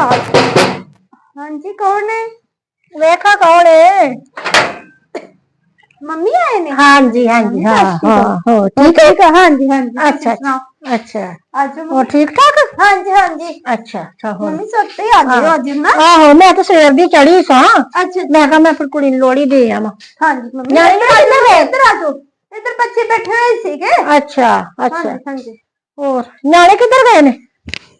ਹਾਂਜੀ ਕੌਣ ਨੇ? ਵੇਖਾ ਕੌਣ ਏ? ਮੰਮੀ ਆਏ ਨੇ? ਹਾਂਜੀ ਹਾਂਜੀ ਹਾਂ ਹਾਂ ਠੀਕ ਹੈ। ਠੀਕ ਹਾਂਜੀ ਹਾਂਜੀ ਅੱਛਾ, ਸੁਣਾਓ? ਅੱਛਾ। ਅੱਜ ਹੋਰ ਠੀਕ ਠਾਕ? ਹਾਂਜੀ ਹਾਂਜੀ। ਅੱਛਾ ਅੱਛਾ ਹੋਰ। ਮੰਮੀ ਸੱਤੇ ਆ ਗਏ ਹੋ। ਅੱਜ ਨਾ? ਆਹੋ ਮੈਂ ਤਾਂ ਸਵੇਰ ਦੀ ਚੜੀ ਸਾਂ। ਅੱਛਾ ਮੈਂ ਕਿਹਾ ਮੈਂ ਫਿਰ ਕੁੜੀ ਨੂੰ ਲੋੜੀ ਦੇ ਆਵਾਂ। ਹਾਂਜੀ ਮੰਮੀ। ਨਿਆਣੇ ਇੱਧਰ ਆ ਜਾਓ? ਇੱਧਰ ਆ ਜਾਓ। ਇੱਧਰ ਬੱਚੇ ਬੈਠੇ ਹੋਏ ਸੀਗੇ। ਅੱਛਾ ਅੱਛਾ। ਹਾਂਜੀ ਹਾਂਜੀ। ਹੋਰ। ਨਿਆਣੇ ਕਿੱਧਰ ਗਏ ਨੇ?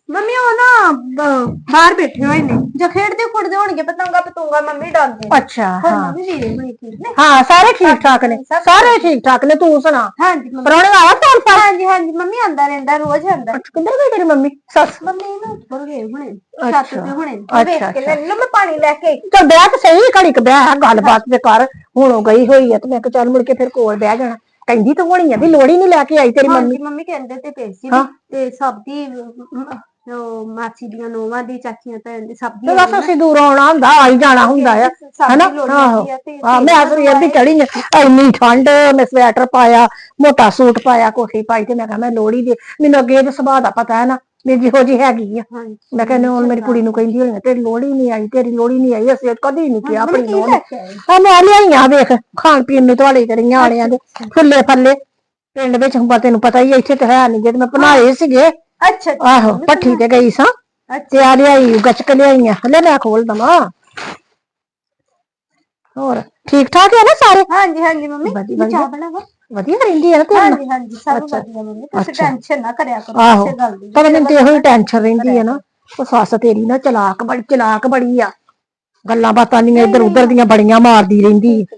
ਮੰਮੀ ਉਹ ਨਾ ਬ- ਬਾਹਰ ਬੈਠੇ ਹੋਏ ਨੇ। ਜੋ ਖੇਡਦੇ ਖੁੱਡਦੇ ਹੋਣਗੇ ਪਤੰਗਾ ਪਤੰਗਾ ਮੰਮੀ ਡਾਂਦੇ ਅੱਛਾ ਹਾਂ। ਮੰਮੀ ਵੀਰੇ ਹੁਣੀ ਠੀਕ ਨੇ? ਹਾਂ ਸਾਰੇ ਠੀਕ ਠਾਕ ਨੇ। ਸਾਰੇ ਠੀਕ ਠਾਕ ਨੇ ਤੂੰ ਸੁਣਾ? ਹਾਂਜੀ ਮੰਮੀ। ਪਰੌਣੇ ਆਵਾ ਤਾਂ ਪਰ? ਹਾਂਜੀ ਹਾਂਜੀ ਮੰਮੀ ਆਂਦਾ ਰਹਿੰਦਾ ਰੋਜ਼ ਆਂਦਾ। ਕਿੱਧਰ ਗਈ ਤੇਰੀ ਮੰਮੀ? ਸੱਸ? ਮੰਮੀ ਨਾ ਉੱਪਰ ਗਏ ਹੁਣੇ ਅੱਛਾ, ਛੱਤ ਤੇ ਹੁਣੇ। ਅੱਛਾ, ਵੇਖ ਕੇ ਲੈ ਲਓ ਮੈਂ ਪਾਣੀ ਲੈ ਕੇ। ਆਈ। ਚਲ ਬਹਿ ਤੇ ਸਹੀ ਘੜੀ ਕ ਬਹਿ ਗੱਲਬਾਤ ਤੇ ਕਰ। ਹੁਣ ਉਹ ਗਈ ਹੋਈ ਆ ਤੇ ਮੈਂ ਕਿਹਾ ਚੱਲ ਮੁੜ ਕੇ ਫਿਰ ਕੋਲ ਬਹਿ ਜਾਣਾ। ਕਹਿੰਦੀ ਤਾਂ ਹੋਣੀ ਆ ਵੀ ਲੋੜੀ ਨਹੀਂ ਲੈ ਕੇ ਆਈ ਤੇਰੀ ਮੰਮੀ ਹਾਂਜੀ ਮੰਮੀ। ਕਹਿੰਦੇ ਤੇ ਪਏ ਸੀ ਹਾਂ। ਤੇ ਸਭ ਦੀ ਅਮ, ਉਹ ਮਾਸੀ ਦੀਆਂ ਨੋਵਾਂ ਦੀ ਚਾਚੀਆਂ ਦੀ ਸਭ ਦੀ ਤੇ ਬਸ ਅਸੀਂ ਦੂਰ ਆਉਣਾ ਹੁੰਦਾ ਆਈ ਜਾਣਾ ਹੁੰਦਾ ਆ। ਹਨਾ? ਆਹੋ। ਆ ਮੈਂ ਸਵੇਰ ਦੀ ਚੜੀ ਆ ਇੰਨੀ ਠੰਡ ਮੈਂ ਸਵੈਟਰ ਪਾਇਆ ਮੋਟਾ ਸੂਟ ਪਾਇਆ ਕੋਠੀ ਪਾਈ ਤੇ ਮੈਂ ਕਿਹਾ ਮੈਂ ਲੋੜੀ ਦੇ ਮੈਨੂੰ ਅੱਗੇ ਇਹਦੇ ਸੁਭਾਅ ਦਾ ਪਤਾ ਹੈ ਨਾ ਵੀ ਜਿਹੋ ਜੀ ਹੈਗੀ ਆ। ਹਾਂਜੀ ਮੈਂ ਕਹਿੰਦੀ ਹੁਣ ਮੇਰੀ ਕੁੜੀ ਨੂੰ ਕਹਿੰਦੀ ਹੋਈ ਆ, ਤੇਰੀ ਲੋੜੀ ਨਹੀਂ ਆਈ ਤੇਰੀ ਲੋੜੀ ਨਹੀਂ ਆਈ ਅਸੀਂ ਕਦੀ ਨਹੀਂ ਕਿਹਾ ਆਪਣੀ ਕੀ ਨੂੰਹ ਲੈ ਨੂੰ ਕੇ ਆਏ? ਆ ਮੈਂ ਲਿਆਈਆਂ ਵੇਖ ਖਾਣ ਪੀਣ ਨੂੰ ਤੁਹਾਡੇ ਕਰੀਆਂ ਆਲਿਆਂ ਦੇ ਫੁੱਲੇ ਫੱਲੇ ਪਿੰਡ ਵਿੱਚ ਹੁਣ ਤੈਨੂੰ ਪਤਾ ਹੀ ਆ, ਇੱਥੇ ਤਾਂ ਹੈ ਨਹੀਂ ਜੇ ਤੇ ਮੈਂ ਬਣਾਏ ਸੀਗੇ ਅੱਛਾ ਅੱਛਾ, ਆਹੋ ਪੱਠੀ ਤੇ ਗਈ ਸਾਂ। ਤੇ ਆ ਲਿਆਈ ਗੱਚਕ ਲਿਆਈਆਂ ਲੈ ਮੈਂ ਖੋਲ ਦਵਾਂ। ਹੋਰ ਠੀਕ ਠਾਕ ਹੈ ਨਾ ਸਾਰੇ? ਹਾਂਜੀ ਹਾਂਜੀ ਮੰਮੀ। ਵਧੀਆ, ਮੈਂ ਚਾਹ ਬਣਾਵਾ? ਵਧੀਆ ਰਹਿੰਦੀ ਹੈ ਨਾ ਤੇਰੇ ਨਾਲ ਹਾਂਜੀ ਹਾਂਜੀ ਸਭ ਅੱਛਾ। ਵਧੀਆ ਮੰਮੀ। ਤੁਸੀਂ ਅੱਛਾ। ਟੈਨਸ਼ਨ ਨਾ ਕਰਿਆ ਕਰੋ ਆਹੋ। ਕਿਸੇ ਗੱਲ ਦੀ ਪਰ ਮੈਨੂੰ ਤੇ ਇਹੋ ਹੀ ਟੈਨਸ਼ਨ ਰਹਿੰਦੀ ਹੈ ਨਾ। ਉਹ ਸੱਸ ਤੇਰੀ ਨਾ ਚਲਾਕ ਬੜੀ ਚਲਾਕ ਬੜੀ ਆ। ਗੱਲਾਂ ਬਾਤਾਂ ਦੀਆਂ ਇੱਧਰ ਉੱਧਰ ਦੀਆਂ ਬੜੀਆਂ ਮਾਰਦੀ ਰਹਿੰਦੀ। ਹੈ।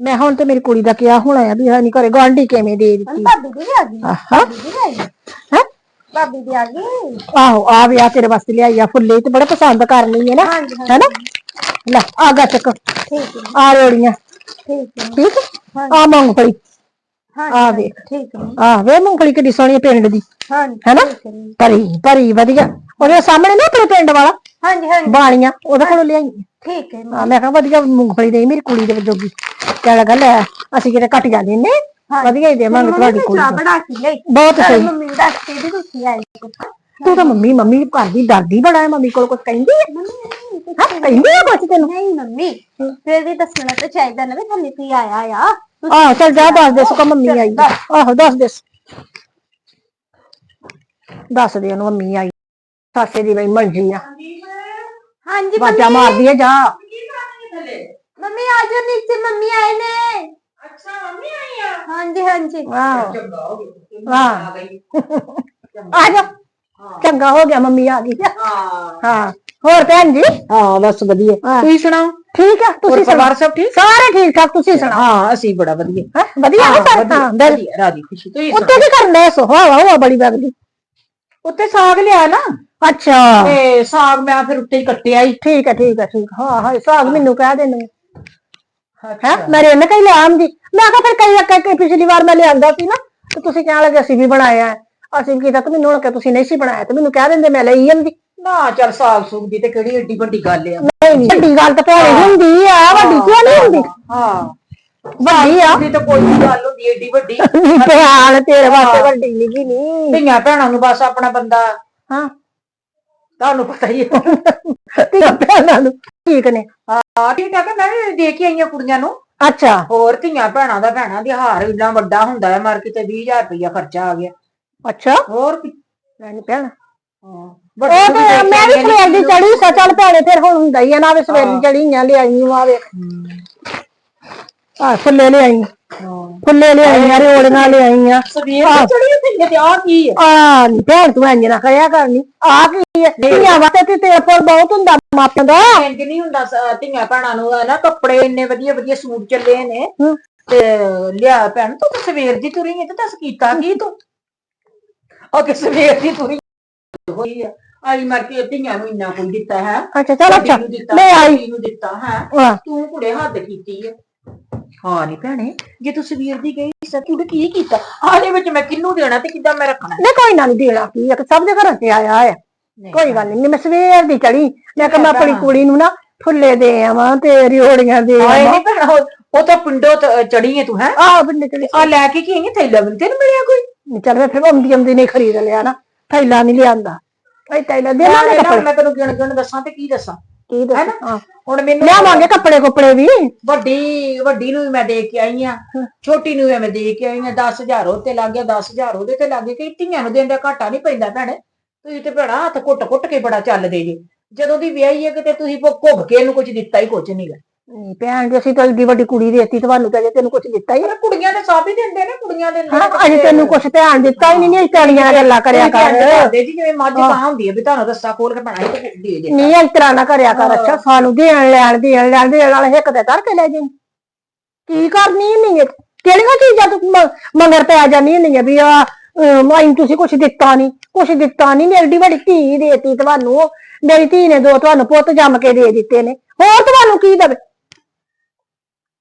ਮੈਂ ਹੁਣ ਤੇ ਮੇਰੀ ਕੁੜੀ ਦਾ ਕਿਹਾ ਹੋਣਾ ਆ ਵੀ ਹਾਂ ਨਹੀਂ ਘਰੇ ਗਾਂਢੀ ਕਿਵੇਂ ਦੇ ਦਿੱਤੀ। ਭਾਬੀ ਦੀ ਵੀ ਆ ਗਈ। ਆਹਾ ਭਾਬੀ ਦੀ ਵੀ ਆਈ ਹੈਂ? ਭਾਬੀ ਦੀ ਆ ਗਈ? ਆਹੋ ਆ ਵਿਆਹ ਤੇਰੇ ਵਾਸਤੇ ਲਿਆਈ ਆ ਫੁੱਲੇ ਤੇ ਬੜੇ ਪਸੰਦ ਕਰਨੀ ਹੈ ਨਾ। ਹਾਂਜੀ ਹਾਂਜੀ। ਹੈਨਾ? ਲੈ ਆ ਗੱਚਕ ਠੀਕ ਹੈ। ਆ ਰੋੜੀਆਂ। ਠੀਕ ਹੈ। ਠੀਕ ਹੈ? ਆ ਮੂੰਗਫਲੀ। ਹਾਂਜੀ ਆ ਵੇਖ। ਠੀਕ ਹੈ। ਆ ਵੇ ਮੂੰਗਫਲੀ ਕਿੱਡੀ ਸੋਹਣੀ ਆ ਪਿੰਡ ਦੀ। ਹਾਂਜੀ ਹੈਨਾ? ਠੀਕ ਹੈ। ਭਰੀ ਭਰੀ ਵਧੀਆ। ਉਹਦੇ ਸਾਹਮਣੇ ਨਾ ਆਪਣੇ ਪਿੰਡ ਵਾਲਾ। ਹਾਂਜੀ ਹਾਂਜੀ। ਬਾਣੀਆਂ ਉਹਦੇ ਕੋਲੋਂ ਲਿਆਈ। ਠੀਕ ਹੈ ਆ ਮੈਂ ਕਿਹਾ ਵਧੀਆ ਮੂੰਗਫਲੀ ਦੇ ਮੇਰੀ ਕੁੜੀ ਦੇ ਵਜੋਗੀ ਚੱਲ ਲੱਗਾ ਲੈ ਅਸੀਂ ਕਿਤੇ ਘਟ ਜਾਂਦੇ ਨੇ। ਵਧੀਆ ਹੀ ਦੇਵਾਂਗੇ ਤੁਹਾਡੀ ਕੁੜੀ ਚਾਹ ਬਣਾ ਕੇ ਲਈ ਬਹੁਤ ਸਹੀ। ਮੰਮੀ ਨੂੰ ਦੱਸ ਕੇ ਵੀ ਤੁਸੀਂ ਆਏ। ਤੂੰ ਤਾਂ ਮੰਮੀ ਮੰਮੀ ਕਰਦੀ ਡਰਦੀ ਬੜਾ ਹੈ ਮੰਮੀ ਕੋਲ ਕੁਝ ਕਹਿੰਦੀ ਹੈ? ਹਾਂ ਕਹਿੰਦੀ ਹੈ ਕੁਝ ਤੈਨੂੰ? ਨਹੀਂ ਮੰਮੀ ਫਿਰ ਵੀ ਦੱਸਣਾ ਤਾਂ ਚਾਹੀਦਾ ਨਾ ਵੀ ਥੱਲੇ ਕੀ ਆਇਆ ਆ। ਆਹ ਚੱਲ ਜਾ ਦੱਸ ਦੇ ਸੁਕਾ ਮੰਮੀ ਆਈ। ਆ। ਆਹੋ ਦੱਸ ਦੇ। ਦੱਸ ਦੇ ਉਹਨੂੰ ਮੰਮੀ ਆਈ। ਸਾਸੇ ਦੀ ਬਈ ਮੰਜੀ ਆ। ਹਾਂਜੀ ਵਾਜਾ ਮਾਰਦੀ ਹੈ ਜਾ। ਮੰਮੀ ਆ ਜਾਓ ਨੀਚੇ ਮੰਮੀ ਆਏ ਨੇ। ਅੱਛਾ ਮੰਮੀ ਆਈ ਆ? ਹਾਂਜੀ ਹਾਂਜੀ। ਆਹੋ ਚੰਗਾ ਹੋ ਗਿਆ ਹਾਂ। ਆ ਗਈ। ਆ ਜਾ। ਚੰਗਾ ਹੋ ਗਿਆ ਮੰਮੀ ਆ ਗਈ। ਹਾਂ। ਹਾਂ। ਹੋਰ ਭੈਣ ਜੀ? ਹਾਂ ਬਸ ਵਧੀਆ। ਹਾਂ। ਤੁਸੀਂ ਸੁਣਾਓ? ਠੀਕ ਆ ਤੁਸੀਂ ਪਰਿਵਾਰ ਸਭ ਠੀਕ? ਸਾਰੇ ਠੀਕ ਠਾਕ ਤੁਸੀਂ ਸੁਣਾਓ? ਹਾਂ ਅਸੀਂ ਬੜਾ ਵਧੀਆ। ਹੈਂ? ਵਧੀਆ ਨਾ ਸਾਰੇ? ਹਾਂ ਬਿਲ- ਵਧੀਆ, ਰਾਜੀ ਖੁਸ਼ੀ ਤੁਸੀਂ ਉੱਤੇ ਕੀ ਕਰਨਾ ਸੋ ਹਵਾ ਹਵਾ ਬੜੀ ਵਗਦੀ। ਉੱਤੇ ਸਾਗ ਲਿਆ ਨਾ? ਅੱਛਾ। ਤੇ ਸਾਗ ਮੈਂ ਫਿਰ ਉੱਤੇ ਹੀ ਕੱਟਿਆ ਹੀ। ਠੀਕ ਹੈ ਠੀਕ ਹੈ ਠੀਕ ਹੈ। ਹਾਂ ਹਾਂ ਸਾਗ ਮੈਨੂੰ ਕਹਿ ਦੇਣੇ ਹੈ? ਮੇਰੇ ਇਹਨੇ ਕਈ ਲਿਆ ਆਂਦੀ। ਮੈਂ ਕਿਹਾ ਫਿਰ ਕਈ ਕਹਿ ਕੇ ਪਿਛਲੀ ਵਾਰ ਮੈਂ ਲਿਆਂਦਾ ਸੀ ਨਾ ਤੇ ਤੁਸੀਂ ਕਹਿਣ ਲੱਗੇ ਅਸੀਂ ਵੀ ਬਣਾਇਆ ਹੈ। ਅਸੀਂ ਵੀ ਕੀਤਾ ਤੇ ਮੈਨੂੰ ਹੁਣ ਕਿ ਤੁਸੀਂ ਨਹੀਂ ਸੀ ਬਣਾਇਆ ਤੇ ਮੈਨੂੰ ਕਹਿ ਦਿੰਦੇ ਮੈਂ ਲਈ ਜਾਂਦੀ। ਨਾ ਚੱਲ ਸਾਗ ਸੂਗ ਦੀ ਤੇ ਕਿਹੜੀ ਏਡੀ ਵੱਡੀ ਗੱਲ ਆ। ਨਹੀਂ ਨਹੀਂ ਵੱਡੀ ਗੱਲ ਤਾਂ ਭੈਣੇ ਹੁੰਦੀ ਆ ਵੱਡੀ ਕਿਉਂ ਨਹੀਂ ਹੁੰਦੀ? ਹਾਂ। ਵੱਡੀ ਆ। ਤਾਂ ਕੋਈ ਵੀ ਗੱਲ ਹੁੰਦੀ ਏਡੀ ਵੱਡੀ। ਪਿਆਲ ਤੇਰੇ ਵਾਸਤੇ ਵੱਡੀ ਨਹੀਂ ਨਹੀਂ ਧੀਆਂ ਭੈਣਾਂ ਨੂੰ ਬਸ ਆਪਣਾ ਬੰਦਾ। ਹਾਂ। ਤੁਹਾਨੂੰ ਪਤਾ ਹੀ ਹੈ ਧੀਆਂ ਭੈਣਾਂ ਨੂੰ। ਠੀਕ ਨੇ। ਹਾਂ ਠੀਕ ਹੈ ਮੈਂ ਵੀ ਦੇ ਕੇ ਆਈਆਂ ਕੁੜੀਆਂ ਨੂੰ। ਅੱਛਾ। ਹੋਰ ਧੀਆਂ ਭੈਣਾਂ ਦਾ ਭੈਣਾਂ ਦੀ ਹਾਰ ਇੰਨਾ ਵੱਡਾ ਹੁੰਦਾ ਹੈ ਮਰ ਕਿਤੇ 20000 ਰੁਪਇਆ ਖਰਚਾ ਆ ਗਿਆ। ਅੱਛਾ। ਹੋਰ ਕੀ? ਮੈਂ ਨਹੀਂ ਭੈਣ। ਹਾਂ ਉਹ ਤੇ ਮੈਂ ਵੀ ਸਵੇਰ ਦੀ ਚੜੀ ਸਾ ਚੱਲ ਭੈਣੇ ਫਿਰ ਹੁਣ ਹੁੰਦਾ ਹੀ ਆ ਨਾ ਵੀ ਸਵੇਰ ਦੀ ਚੜੀ ਆ ਲਿਆਈ ਨੂੰ ਆਵੇ ਆ ਫੁੱਲੇ ਲਿਆਈ। ਫੁੱਲੇ ਲਿਆਈਆਂ ਰੋੜੀਆਂ ਲਿਆਈਆਂ ਸਵੇਰ ਦੀ ਚੜੀ ਉੱਤੇ ਤੇ ਆ ਕੀ ਹੈ ਆ ਭੈਣ ਤੂੰ ਇੰਜ ਨਾ ਕਰਿਆ ਕਰਨੀ। ਆ ਕੀ ਹੈ। ਧੀਆਂ ਵਾਸਤੇ ਤੇ ਤੇਰੇ ਕੋਲ ਬਹੁਤ ਹੁੰਦਾ ਮਾਪਿਆਂ ਦਾ। ਇੰਜ ਨਹੀਂ ਹੁੰਦਾ ਸ- ਧੀਆਂ ਭੈਣਾਂ ਨੂੰ ਨਾ ਕੱਪੜੇ ਇੰਨੇ ਵਧੀਆ ਵਧੀਆ ਸੂਟ ਚੱਲੇ ਨੇ। ਹਮ। ਤੇ ਲਿਆ ਭੈਣ ਤੂੰ ਤਾਂ ਸਵੇਰ ਦੀ ਤੁਰੀ ਹੈ ਤੇ ਦੱਸ ਕੀਤਾ ਕੀ ਤੂੰ? ਉਹ ਕਿ ਸਵੇਰ ਦੀ ਤੁਰੀ ਹੋਈ ਆ। ਆਈ ਮਰ ਕੇ ਧੀਆਂ ਨੂੰ ਇੰਨਾ ਕੋਈ ਦਿੱਤਾ ਹੈ। ਅੱਛਾ ਚਲ ਅੱਛਾ। ਵੱਡੀ ਨੂੰ ਦਿੱਤਾ, ਲੈ ਆਈ। ਛੋਟੀ ਨੂੰ ਦਿੱਤਾ ਹੈ। ਹਾਂ ਤੂੰ ਕੁੜੇ ਹੱਦ ਕੀਤੀ ਹੈ ਹਾਂ ਨਹੀਂ ਭੈਣੇ ਜੇ ਤੂੰ ਸਵੇਰ ਦੀ ਗਈ ਸੀ ਤੂੰ ਕੀ ਕੀਤਾ? ਆਲੇ ਵਿੱਚ ਮੈਂ ਕਿੰਨੂੰ ਦੇਣਾ ਤੇ ਕਿੱਦਾਂ ਮੈਂ ਰੱਖਣਾ? ਨਹੀਂ ਕੋਈ ਨਾ ਨਹੀਂ ਦੇਣਾ ਕੀ ਹੈ ਸਭ ਦੇ ਘਰਾਂ ਤੇ ਆਇਆ ਹੈ ਕੋਈ ਗੱਲ ਨਹੀਂ। ਮੈਂ ਸਵੇਰ ਦੀ ਚੜੀ ਮੈਂ ਕਿਹਾ ਮੈਂ ਆਪਣੀ ਕੁੜੀ ਨੂੰ ਨਾ ਫੁੱਲੇ ਦੇ ਆਵਾਂ ਤੇ ਰਿਓੜੀਆਂ ਦੇ ਆਵਾਂ। ਨਹੀਂ ਭੈਣਾ ਉਹ- ਉਹ ਤਾਂ ਪਿੰਡੋਂ ਤ- ਚੜੀ ਹੈ ਤੂੰ ਹੈ? ਆ ਬੰਦੇ ਚੜੀ ਆ ਲੈ ਕੇ ਕੀ ਆਈ ਥੈਲਾ ਵੀ ਨੀ ਮਿਲਿਆ ਕੋਈ? ਚੱਲ ਮੈਂ ਫਿਰ ਆਉਂਦੀ ਆਉਂਦੀ ਨਹੀਂ ਖਰੀਦ ਲਿਆ ਨਾ। ਥੈਲਾ ਨਹੀਂ ਲਿਆਂਦਾ। ਭਾਈ ਤੈਨੂੰ ਦੇ ਕੱਪੜੇ। ਮੈਂ ਤੈਨੂੰ ਗਿਣ ਗਿਣ ਦੱਸਾਂ ਤੇ ਕੀ ਦੱਸਾਂ? ਕੀ ਦੱਸ? ਹੈਨਾ? ਹਾਂ। ਹੁਣ ਮੈਨੂੰ ਲਿਆਵਾਂਗੇ ਕੱਪੜੇ ਕੁਪੜੇ ਵੀ। ਵੱਡੀ ਵੱਡੀ ਨੂੰ ਵੀ ਮੈਂ ਦੇ ਕੇ ਆਈ ਆ। ਛੋਟੀ ਨੂੰ ਵੀ ਮੈਂ ਦੇ ਕੇ ਆਈ ਆ। 10000 ਉਹ ਤੇ ਲੱਗ ਗਿਆ 10000 ਉਹਦੇ ਤੇ ਲੱਗ ਗਿਆ। ਕਿ ਧੀਆਂ ਨੂੰ ਦੇਣ ਦਾ ਘਾਟਾ ਨਹੀਂ ਪੈਂਦਾ ਭੈਣੇ। ਤੁਸੀਂ ਤੇ ਭੈਣਾ ਹੱਥ ਘੁੱਟ ਘੁੱਟ ਕੇ ਬੜਾ ਚੱਲਦੇ ਜੇ। ਜਦੋਂ ਦੀ ਵਿਆਹੀ ਹੈ ਕਿਤੇ ਤੁਸੀਂ ਭੁ- ਘੁੱਗ ਕੇ ਇਹਨੂੰ ਕੁਝ ਦਿੱਤਾ ਹੀ ਕੁਝ ਨਹੀਂਗਾ ਨਹੀਂ ਭੈਣ ਜੀ ਅਸੀਂ ਤਾਂ ਏਡੀ ਵੱਡੀ ਕੁੜੀ ਦੇਤੀ ਤੁਹਾਨੂੰ ਤਾਂ ਤੈਨੂੰ ਕੁਝ ਦਿੱਤਾ ਹੀ ਪਰ ਕੁੜੀਆਂ ਦੇ ਸਭ ਹੀ ਦਿੰਦੇ ਨੇ ਕੁੜੀਆਂ ਦੇ ਹਾਂ ਅਜੇ ਤੈਨੂੰ ਕੁਝ ਧਿਆਨ ਦਿੱਤਾ ਹੀ ਨਹੀਂ ਨਹੀਂ ਤੇਰੀਆਂ ਗੱਲਾਂ ਕਰਿਆ ਕਰ। ਕਰਦੇ ਜੀ ਜਿਵੇਂ ਮੱਝ ਕਾਂ ਹੁੰਦੀ ਹੈ ਵੀ ਤੁਹਾਨੂੰ ਰੱਸਾ ਖੋਲ ਕੇ ਬਣਾ ਕੇ ਦੇ ਦੇ। ਨਹੀਂ ਇਸ ਤਰ੍ਹਾਂ ਨਾ ਕਰਿਆ ਕਰ ਅੱਛਾ ਸਾਨੂੰ ਦੇਣ ਲੈਣ ਦੇਣ ਲੈਣ ਦੇਣ ਨਾਲ ਹਿੱਕ ਤੇ ਧਰ ਕੇ ਲੈ ਜਾਈਂ। ਕੀ ਕਰਨੀ ਨਹੀਂ ਕਿਹੜੀਆਂ ਚੀਜ਼ਾਂ ਤੂੰ ਮਗਰ ਪੈ ਜਾਨੀ ਨਹੀਂ ਵੀ ਆ ਮਾਈਨ ਤੁਸੀਂ ਕੁਝ ਦਿੱਤਾ ਨਹੀਂ ਕੁਝ ਦਿੱਤਾ ਨਹੀਂ ਮੇਰੀ ਵੱਡੀ ਧੀ ਦੇਤੀ ਤੁਹਾਨੂੰ ਮੇਰੀ ਧੀ ਨੇ ਦੋ ਤੁਹਾਨੂੰ ਪੁੱਤ ਜੰਮ ਕੇ ਦੇ ਦਿੱਤੇ ਨੇ ਹੋਰ ਤੁਹਾਨੂੰ ਕੀ ਦੇਵੇ?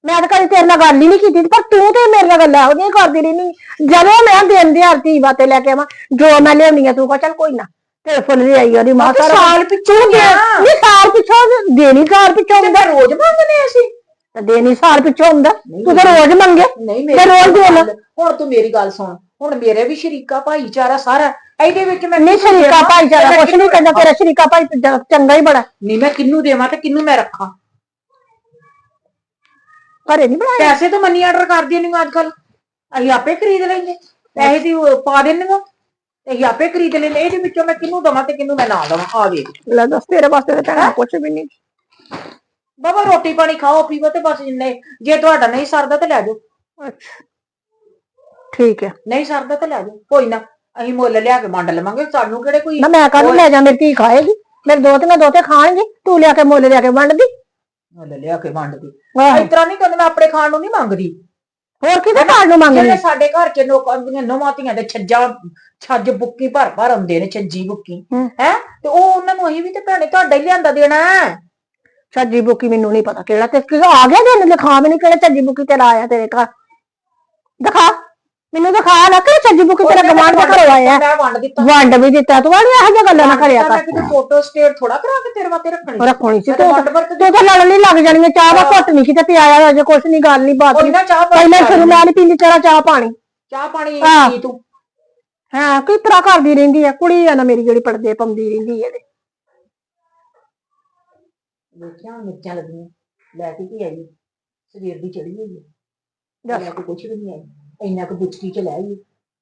ਮੈਂ ਤਾਂ ਕਦੇ ਤੇਰੇ ਨਾਲ ਗੱਲ ਹੀ ਨਹੀਂ ਕੀਤੀ ਪਰ ਤੂੰ ਤੇ ਮੇਰੇ ਨਾਲ ਗੱਲਾਂ ਹੋ ਗਈਆਂ ਕਰਦੀ ਰਹਿਨੀ ਜਦੋਂ ਮੈਂ ਦਿਨ ਦਿਹਾੜ ਧੀ ਬਾਤੇ ਲੈ ਕੇ ਆਵਾਂ ਜੋ ਮੈਂ ਲਿਆਉਣੀ ਆ ਤੂੰ ਕਹ ਚੱਲ ਕੋਈ ਨਾ ਤੇਰੇ ਫੁੱਲ ਲਈ ਆਈ ਉਹਦੀ ਮਾਂ ਸਾਰਾ ਸਾਲ ਪਿੱਛੋਂ ਦੇ ਨਹੀਂ ਸਾਲ ਪਿੱਛੋਂ ਦੇਣੀ ਸਾਲ ਪਿੱਛੋਂ ਹੁੰਦਾ। ਰੋਜ਼ ਮੰਗਨੇ ਅਸੀਂ। ਤੇ ਦੇਣੀ ਸਾਲ ਪਿੱਛੋਂ ਹੁੰਦਾ ਤੂੰ ਤਾਂ ਰੋਜ਼ ਮੰਗੇ ਨਹੀਂ ਮੈਂ ਰੋਜ਼ ਦੇ ਲਾ। ਗੱਲ- ਹੁਣ ਤੂੰ ਮੇਰੀ ਗੱਲ ਸੁਣ। ਹੁਣ ਮੇਰੇ ਵੀ ਸ਼ਰੀਕਾ ਭਾਈਚਾਰਾ ਸਾਰਾ। ਇਹਦੇ ਵਿੱਚ ਮੈਂ ਨਹੀਂ ਕਿਹਨੂੰ ਸ਼ਰੀਕਾ ਦੇਵਾਂ? ਭਾਈਚਾਰਾ ਕੁਛ ਨਹੀਂ ਕਹਿੰਦਾ ਤੇਰਾ ਸ਼ਰੀਕਾ ਭਾਈ ਜ- ਚੰਗਾ ਹੀ ਬੜਾ। ਨਹੀਂ ਮੈਂ ਕਿੰਨੂੰ ਦੇਵਾਂ ਤੇ ਕਿੰਨੂੰ ਮੈਂ ਰੱਖਾਂ? ਘਰੇ ਨਹੀਂ ਬਣਾਇਆ? ਪੈਸੇ ਤਾਂ ਮਨੀ ਆਰਡਰ ਕਰਦੀ ਨਹੀਂ ਅੱਜ ਕੱਲ ਅਸੀਂ ਆਪੇ ਖਰੀਦ ਲੈਂਦੇ। ਪੈਸੇ ਦੀ ਉਹ ਪਾ ਦਿੰਦੇ ਤੇ ਅਸੀਂ ਆਪੇ ਖਰੀਦ ਲੈਂਦੇ। ਇਹਦੇ ਵਿੱਚੋਂ ਮੈਂ ਕਿੰਨੂੰ ਦਵਾਂ ਤੇ ਕਿੰਨੂੰ ਮੈਂ ਨਾ ਦਵਾਂ? ਆ ਵੇਖ। ਲੈ ਦੱਸ ਤੇਰੇ ਵਾਸਤੇ ਤਾਂ ਭੈਣਾ ਕੁਛ ਵੀ ਨਹੀਂ। ਬਾਬਾ ਰੋਟੀ ਪਾਣੀ ਖਾਓ ਪੀਵੋ ਤੇ ਬਸ ਜਿੰਨੇ ਜੇ ਤੁਹਾਡਾ ਨਹੀਂ ਸਰਦਾ ਤੇ ਲੈ ਜਾਓ। ਅੱਛਾ ਠੀਕ ਹੈ। ਨਹੀਂ ਸਰਦਾ ਤੇ ਲੈ ਜਾਓ। ਕੋਈ ਨਾ ਅਸੀਂ ਮੁੱਲ ਲਿਆ ਕੇ ਵੰਡ ਲਵਾਂਗੇ। ਸਾਨੂੰ ਕਿਹੜੇ ਕੋਈ ਨਾ ਮੈਂ ਕੱਲ ਲੈ ਜਾ ਮੇਰੀ ਧੀ ਖਾਏਗੀ। ਮੇਰੇ ਦੋ ਤੇ ਦੋ ਤੇ ਖਾਣਗੇ। ਤੂੰ ਲਿਆ ਕੇ ਮੁੱਲ ਲਿਆ ਕੇ ਵੰਡਦੀ। ਮੁੱਲ ਲਿਆ ਕੇ ਵੰਡਦੀ। ਇਸ ਤਰ੍ਹਾਂ ਨਹੀਂ ਕਹਿੰਦੇ ਮੈਂ ਆਪਣੇ ਖਾਣ ਨੂੰ ਨਹੀਂ ਮੰਗਦੀ। ਹੋਰ ਕਿਤੇ ਖਾਣ ਨੂੰ ਮੰਗਣੀ ਜਿਹੜੇ ਸਾਡੇ ਘਰ ਚ ਲੋਕਾਂ ਦੀਆਂ ਨੋਮਾਤੀਆਂ ਦੇ ਛੱਜਾਂ ਛੱਜ ਬੁੱਕੀ ਭਰ ਭਰ ਆਉਂਦੇ ਨੇ ਛੱਜੀ ਬੁੱਕੀ। ਹੂੰ। ਤੇ ਉਹ ਉਹਨਾਂ ਨੂੰ ਅਸੀਂ ਵੀ ਤੇ ਭੈਣੇ ਤੁਹਾਡਾ ਹੀ ਲਿਆਂਦਾ ਦੇਣਾ। ਛੱਜੀ ਬੁੱਕੀ ਮੈਨੂੰ ਨਹੀਂ ਪਤਾ ਕਿਹੜਾ ਤੇ ਕਿਹੜਾ ਆ ਗਿਆ ਦਿਨ ਲਿਖਾ ਮੈਨੂੰ ਕਿਹੜਾ ਛੱਜੀ ਬੁੱਕੀ ਤੇਰਾ ਆਇਆ ਤੇਰੇ ਘਰ। ਦਿਖਾ ਮੈਨੂੰ ਦਿਖਾ ਨਾ ਕਿ ਛੱਜੀ ਬੁੱਕੀ ਤੇਰਾ ਗਮਾਨ ਦਾ ਘਰੋਂ ਆਇਆ। ਮੈਂ ਵੰਡ ਦਿੱਤਾ। ਵੰਡ ਵੀ ਦਿੱਤਾ ਤੂੰ ਵਾਲੀ ਇਹੋ ਜਿਹੀਆਂ ਗੱਲਾਂ ਨਾ ਕਰਿਆ ਕਰ। ਫੋਟੋ ਸਟੇਟ ਥੋੜਾ ਕਰਾ ਕੇ ਤੇਰੇ ਵਾਸਤੇ ਰੱਖਣੀ ਰੱਖਣੀ ਸੀ ਤਾਂ ਤੂੰ ਤੂੰ ਤਾਂ ਲੜਨ ਨਹੀਂ ਲੱਗ ਜਾਣੀ ਚਾਹ ਦਾ ਘੁੱਟ ਨਹੀਂ ਕਿਤੇ ਪਿਆਇਆ ਅਜੇ ਕੁਛ ਨਹੀਂ ਗੱਲ ਨਹੀਂ ਬਾਤ ਪਹਿਲਾਂ ਸ਼ੁਰੂ ਮੈਂ ਨਹੀਂ ਪੀਂਦੀ ਤੇਰਾ ਚਾਹ ਪਾਣੀ। ਚਾਹ ਪਾਣੀ ਤੂੰ। ਹਾਂ ਕਿਸ ਤਰ੍ਹਾਂ ਕਰਦੀ ਰਹਿੰਦੀ ਆ? ਕੁੜੀ ਆ ਨਾ ਮੇਰੀ ਜਿਹੜੀ ਪਰਦੇ ਪਾਉਂਦੀ ਰਹਿੰਦੀ ਇਹਦੇ। ਦੇਖਿਆ ਮਿਰਚਾਂ ਲੱਗੀਆਂ ਲੈ ਕੇ ਕੀ ਆਈ? ਸਰੀਰ ਦੀ ਚੜੀ ਹੋਈ ਹੈ। ਲੈ ਕੇ ਕੁਛ ਵੀ ਨਹੀਂ ਆਈ ਇੰਨਾ ਕੁ ਬੁਚਕੀ ਚ ਲੈ ਆਈ।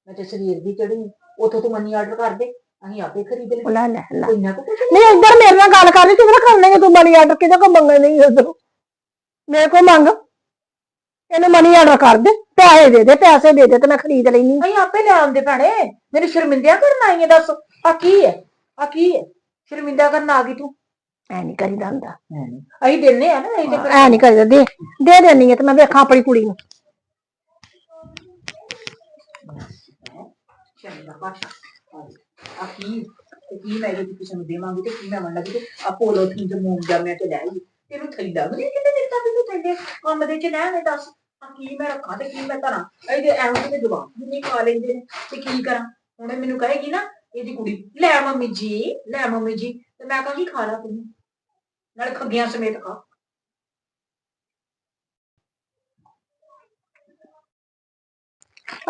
ਮੈਂ ਤੇ ਸਰੀਰ ਦੀ ਚੜੀ ਉਥੋਂ ਤੂੰ ਮਨੀ ਆਰਡਰ ਕਰ ਦੇ। ਅਸੀਂ ਆਪੇ ਖਰੀਦ ਲੈ ਲੈ ਲੈ ਲੈ। ਇੰਨਾ ਕੁ ਕੁਛ ਨਹੀਂ ਇੱਧਰ ਮੇਰੇ ਨਾਲ ਗੱਲ ਕਰ ਲਈ ਕਿਹੜਾ ਕਰਨੇ ਤੂੰ ਮਨੀ ਆਰਡਰ ਕਿਹਦੇ ਕੋ ਮੰਗਣੇ ਨਹੀਂ ਉਧਰ ਮੇਰੇ ਕੋ ਮੰਗ। ਇਹਨੂੰ ਮਨੀ ਆਰਡਰ ਕਰ ਦੇ। ਪੈਸੇ ਦੇ ਦੇ ਪੈਸੇ ਦੇ ਦੇ ਤੇ ਮੈਂ ਖਰੀਦ ਲੈਣੀ ਅਸੀਂ ਆਪੇ ਲੈ ਆਉਂਦੇ ਭੈਣੇ। ਮੈਨੂੰ ਸ਼ਰਮਿੰਦਿਆ ਕਰਨ ਆਈ ਹੈ ਦੱਸ। ਆ ਕੀ ਹੈ ਆ ਕੀ ਹੈ ਸ਼ਰਮਿੰਦਾ ਕਰਨ ਆ ਗਈ ਤੂੰ। ਐ ਨਹੀਂ ਕਰੀਦਾ ਹੁੰਦਾ। ਅਸੀਂ ਦਿੰਨੇ ਆ ਨਾ ਅਸੀਂ ਤੇ ਐ ਨਹੀਂ ਕਰੀਦਾ। ਦੇ ਦੇ ਦੇਣੀ ਹੈ ਤੇ ਮੈਂ ਵੇਖਾਂ ਆਪਣੀ ਕੁੜੀ ਨੂੰ। ਚੰਗਾ ਭਾਸ਼ਾ। ਆ ਕੀ ਤੇ ਕੀ ਮੈਂ ਜੇ ਕਿਸੇ ਨੂੰ ਦੇਵਾਂਗੀ ਤੇ ਕੀ ਮੈਂ ਮੰਨਾਂਗੀ ਤੇ ਆ ਪੋਲੋ ਥੀ ਜਮੂਨ ਜਾਮਿਆ ਤੇ ਲੈ ਆਈ। ਤੈਨੂੰ ਥੈਲਾ ਵੀ ਨਹੀਂ ਕਿਤੇ ਦਿੱਤਾ ਤੈਨੂੰ ਥੈਲੇ ਕੰਮ ਦੇ ਚ ਲੈ ਮੈਂ ਦੱਸ। ਆ ਕੀ ਮੈਂ ਰੱਖਾਂ ਤੇ ਕੀ ਮੈਂ ਧਰਾਂ। ਇਹਦੇ ਐਵੇਂ ਦੇ ਜਵਾਬ ਨਹੀਂ ਖਾ ਲੈਂਦੇ ਨੇ। ਤੇ ਕੀ ਕਰਾਂ? ਹੁਣ ਇਹ ਮੈਨੂੰ ਕਹੇਗੀ ਨਾ ਇਹਦੀ ਕੁੜੀ ਲੈ ਮੰਮੀ ਜੀ ਲੈ ਮੰਮੀ ਜੀ ਤੇ ਮੈਂ ਕਹਾਂਗੀ ਖਾ ਲਾ ਤੂੰ? ਨਾਲ ਖੱਗੀਆਂ ਸਮੇਤ ਖਾ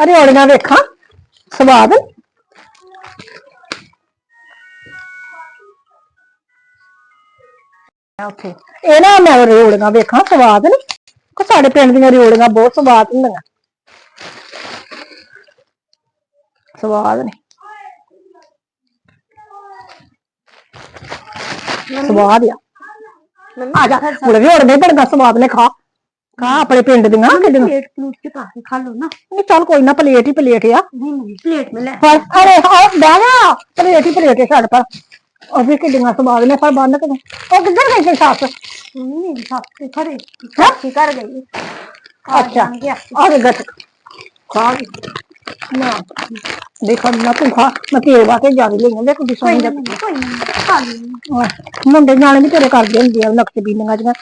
ਅਰੇ ਔੜੀਆਂ ਵੇਖਾਂ, ਸਵਾਦ। ਉੱਥੇ। ਇਹ ਨਾ ਮੈਂ ਰੋੜੀਆਂ ਵੇਖਾਂ, ਸਵਾਦ ਨੇ। ਕੋ ਸਾਡੇ ਪਿੰਡ ਦੀਆਂ ਰਿਓੜੀਆਂ ਬਹੁਤ ਸਵਾਦ ਹੁੰਦੀਆਂ। ਸਵਾਦ ਨੇ। ਸਵਾਦ ਆ। ਆ ਜਾ ਹੁਣ ਵੀ ਹੋੜ ਦੇ ਬੜਗਾ ਸਵਾਦ ਨੇ ਖਾ। ਖਾ ਆਪਣੇ ਪਿੰਡ ਦੀਆਂ ਕਿਦਾਂ ਪਲੇਟ ਪਲੂਟ ਚ ਪਾ ਕੇ ਖਾ ਲਓ ਨਾ। ਨਹੀਂ ਚੱਲ ਕੋਈ ਨਾ ਪਲੇਟ ਹੀ ਪਲੇਟ ਆ। ਨਹੀਂ ਨਹੀਂ ਪਲੇਟ ਮੈਂ ਲੈ ਫੜ ਅਰੇ ਪਲੇਟ ਹੀ ਪਲੇਟ ਛੱਡ ਪਰ ਉਹ ਵੀ ਕਿੱਡੀਆਂ ਸਵਾਦ ਨੇ ਫੜ ਬੰਨ ਕੇ ਉਹ ਕਿੱਧਰ ਗਈ ਤੇ ਸੱਸ? ਨਹੀਂ ਸੱਸ ਤੇ ਖੜੇ। ਸੱਸ ਹੀ ਕਰ ਗਈ। ਅੱਛਾ ਆ ਗਈ ਗੱਟ ਖਾ ਗਈ ਨਾ ਦੇਖੋ ਨਾ ਭੁੱਖਾ ਮਕੀਰ ਵਾਕੇ ਜਾ ਰਹੀ ਲੈਂਦੇ ਕੁੜੀ ਸੋਹਣੀ ਦਾ ਕੋਈ ਨਹੀਂ ਮੁੰਡੇ ਨਾਲ ਵੀ ਤੇਰੇ ਕਰਦੇ ਹੁੰਦੇ ਆ ਨਕਸ਼ ਬੀਨੀਆਂ ਜਿਹਾ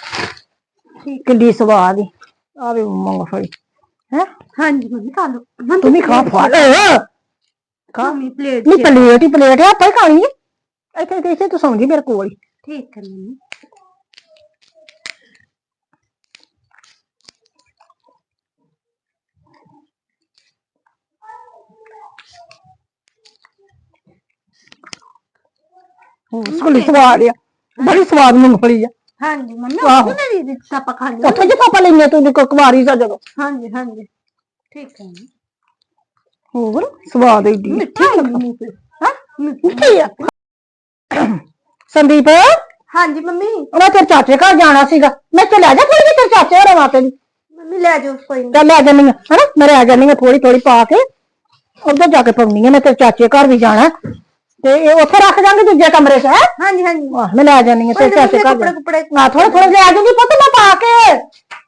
ਕਿੱਡੀ ਸਵਾਦ ਹੀ ਆਵੇ ਮੂੰਗਫਲੀ ਹੈ? ਹਾਂਜੀ ਮੰਮੀ ਖਾ ਲਓ। ਤੂੰ ਵੀ ਖਾ ਫੜ। ਖਾ। ਮੰਮੀ ਪਲੇਟ ਨਹੀਂ ਪਲੇਟ ਹੀ ਪਲੇਟ ਆ ਆਪਾਂ ਖਾਣੀ ਹੈ ਇੱਥੇ ਤੂੰ ਸੌਂ ਮੇਰੇ ਕੋਲ ਠੀਕ ਹੈ ਮੰਮੀ। ਸਕੂਲੀ ਸਵਾਦ ਆ। ਬੜੀ ਸਵਾਦ ਮੂੰਗਫਲੀ ਆ। ਹਾਂਜੀ ਮੰਮੀ ਆਹੋ। ਉਹ ਨਾ ਵੀ ਦਿੱਤਾ ਆਪਾਂ ਖਾ ਲਿਆ ਉੱਥੇ ਜਿੱਥੋਂ ਆਪਾਂ ਲੈਨੇ ਤੂੰ ਕੋ ਕੁਵਾਰੀ ਸਾ ਜਦੋਂ। ਹਾਂਜੀ ਹਾਂਜੀ। ਠੀਕ ਹੈ ਹੋਰ ਸਵਾਦ ਏਡੀ। ਮਿੱਠੀ ਫਿਰ ਹਾਂ? ਮਿੱਠੀ ਆ। ਸੰਦੀਪ? ਹਾਂਜੀ ਮੰਮੀ। ਉਹਨਾਂ ਤੇਰੇ ਚਾਚੇ ਘਰ ਜਾਣਾ ਸੀਗਾ। ਮੈਂ ਚਲਿਆ ਜਾ ਥੋੜੀ ਜਿਹੀ ਤੇਰੇ ਚਾਚੇ ਘਰ ਵਾਤੇ ਦੀ ਮੰਮੀ ਲੈ ਜਾਓ ਕੋਈ ਨਹੀਂ ਚੱਲ ਲੈ ਜਾਨੀ ਆ ਹਨਾ? ਮੈਂ ਆ ਜਾਨੀ ਆ ਥੋੜੀ ਥੋੜੀ ਪਾ ਕੇ। ਉੱਧਰ ਜਾ ਕੇ ਪਾਉਣੀ ਆ ਮੈਂ ਤੇਰੇ ਚਾਚੇ ਘਰ ਵੀ ਜਾਣਾ। ਤੇ ਇਹ ਉੱਥੇ ਰੱਖ ਜਾਾਂਗੇ ਦੂਜੇ ਕਮਰੇ 'ਚ ਹੈ? ਹਾਂਜੀ ਹਾਂਜੀ। ਆਹ ਮੈਂ ਲੈ ਜਾਨੀ ਆ ਤੇਰੇ ਚਾਚੇ ਘਰ ਕੱਪੜੇ ਕੁਪੜੇ ਨਾ ਥੋੜੇ ਥੋੜੇ ਲੈ ਜੂਗੀ ਪੁੱਤ ਮੈਂ ਪਾ ਕੇ।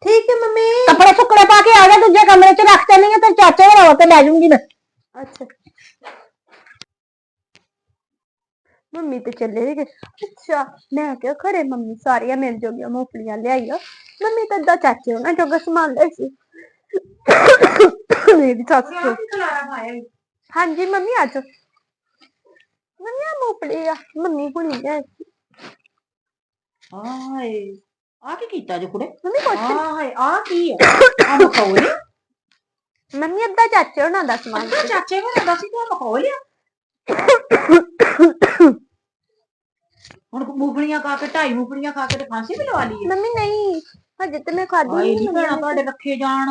ਠੀਕ ਹੈ ਮੰਮੀ। ਕੱਪੜੇ ਸੁੱਕਣੇ ਪਾ ਕੇ ਆ ਜਾ ਦੂਜੇ ਕਮਰੇ 'ਚ ਰੱਖ ਜਾਨੀ ਆ ਤੇਰੇ ਚਾਚੇ ਘਰ ਵਾਤੇ ਲੈ ਜੂੰਗੀ ਮੈਂ। ਅੱਛਾ। ਮੰਮੀ ਤੇ ਚੱਲੇ ਗਏ ਅੱਛਾ ਮੈਂ ਕਿਹਾ ਖਰੇ ਮੰਮੀ ਸਾਰੀਆਂ ਮਿਲ ਜੋਗੀਆਂ ਮੂੰਗਫਲੀਆਂ ਲਿਆਈਆਂ। ਮੰਮੀ ਤਾਂ ਦਾ ਚਾਚੇ ਉਹਨਾਂ ਜੋਗਾ ਸਮਾਨ ਲੈ ਸੀ। ਮੇਰੀ ਸੱਸ ਤੋਂ। ਹਾਂਜੀ ਮੰਮੀ ਆ ਜਾਓ। ਮੰਮੀ ਆ ਮੂੰਗਫਲੀ ਆ ਹੁਣੀ। ਹਾਏ ਆ ਕੀ ਕੀਤਾ ਜੇ ਕੁੜੇ ਮੰਮੀ ਕੁਛ ਨੀ। ਹਾਏ ਆ ਕੀ ਹੈ ਆ ਮਖੌਲ ਆ? ਮੰਮੀ ਅੱਧਾ ਚਾਚੇ ਉਹਨਾਂ ਦਾ ਸਮਾਨ ਅੱਛਾ ਚਾਚੇ ਕੋਲ ਹੁੰਦਾ ਸੀ ਤੂੰ ਮਖੌਲ ਆ ਹੁਣ ਮੂੰਗਫਲੀਆਂ ਖਾ ਕੇ ਢਾਈ ਮੂੰਗਫਲੀਆਂ ਖਾ ਕੇ ਤੇ ਫਾਂਸੀ ਵੀ ਲਵਾ ਲਈ ਹੈ ਮੰਮੀ ਨਹੀਂ ਹਜੇ ਤੇ ਮੈਂ ਖਾਧੀ ਹਾਏ ਨਹੀਂ ਨੀ ਭੈਣਾ ਤੁਹਾਡੇ ਰੱਖੇ ਜਾਣ